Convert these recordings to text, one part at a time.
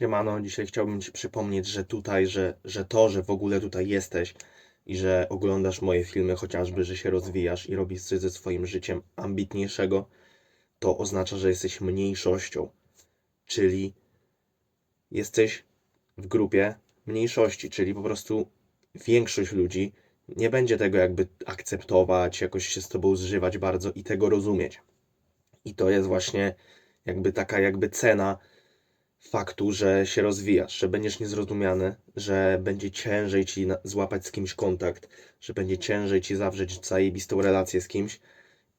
Siemano, dzisiaj chciałbym Ci przypomnieć, że tutaj, że, że to, że w ogóle tutaj jesteś i że oglądasz moje filmy, chociażby, że się rozwijasz i robisz coś ze swoim życiem ambitniejszego, to oznacza, że jesteś mniejszością. Czyli jesteś w grupie mniejszości, czyli po prostu większość ludzi nie będzie tego jakby akceptować, jakoś się z Tobą zżywać bardzo i tego rozumieć. I to jest właśnie jakby taka jakby cena faktu, że się rozwijasz, że będziesz niezrozumiany, że będzie ciężej ci złapać z kimś kontakt, że będzie ciężej ci zawrzeć zajebistą relację z kimś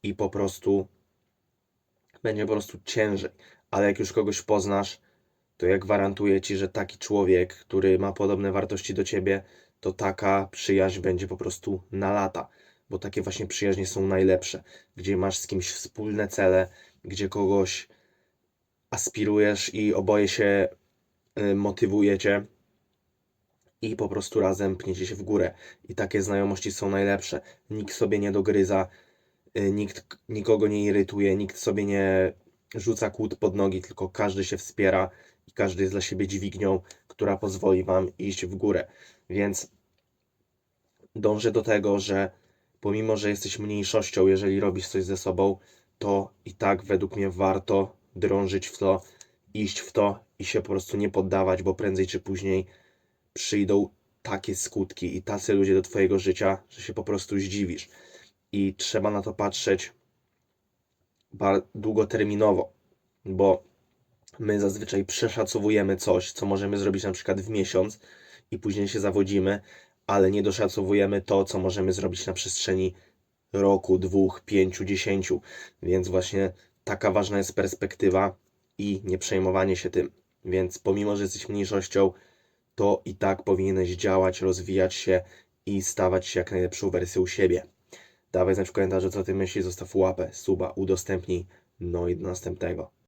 i po prostu będzie po prostu ciężej. Ale jak już kogoś poznasz, to ja gwarantuję ci, że taki człowiek, który ma podobne wartości do ciebie, to taka przyjaźń będzie po prostu na lata. Bo takie właśnie przyjaźnie są najlepsze, gdzie masz z kimś wspólne cele, gdzie kogoś aspirujesz i oboje się y, motywujecie i po prostu razem pniecie się w górę. I takie znajomości są najlepsze. Nikt sobie nie dogryza, y, nikt nikogo nie irytuje, nikt sobie nie rzuca kłód pod nogi, tylko każdy się wspiera i każdy jest dla siebie dźwignią, która pozwoli wam iść w górę. Więc dążę do tego, że pomimo, że jesteś mniejszością, jeżeli robisz coś ze sobą, to i tak według mnie warto drążyć w to, iść w to i się po prostu nie poddawać, bo prędzej czy później przyjdą takie skutki i tacy ludzie do Twojego życia, że się po prostu zdziwisz. I trzeba na to patrzeć długoterminowo, bo my zazwyczaj przeszacowujemy coś, co możemy zrobić na przykład w miesiąc i później się zawodzimy, ale nie doszacowujemy to, co możemy zrobić na przestrzeni roku, dwóch, pięciu, dziesięciu. Więc właśnie taka ważna jest perspektywa i nie przejmowanie się tym. Więc pomimo, że jesteś mniejszością, to i tak powinieneś działać, rozwijać się i stawać się jak najlepszą wersją siebie. Dawaj znać w komentarzu, co ty myślisz, zostaw łapę, suba, udostępnij, no i do następnego.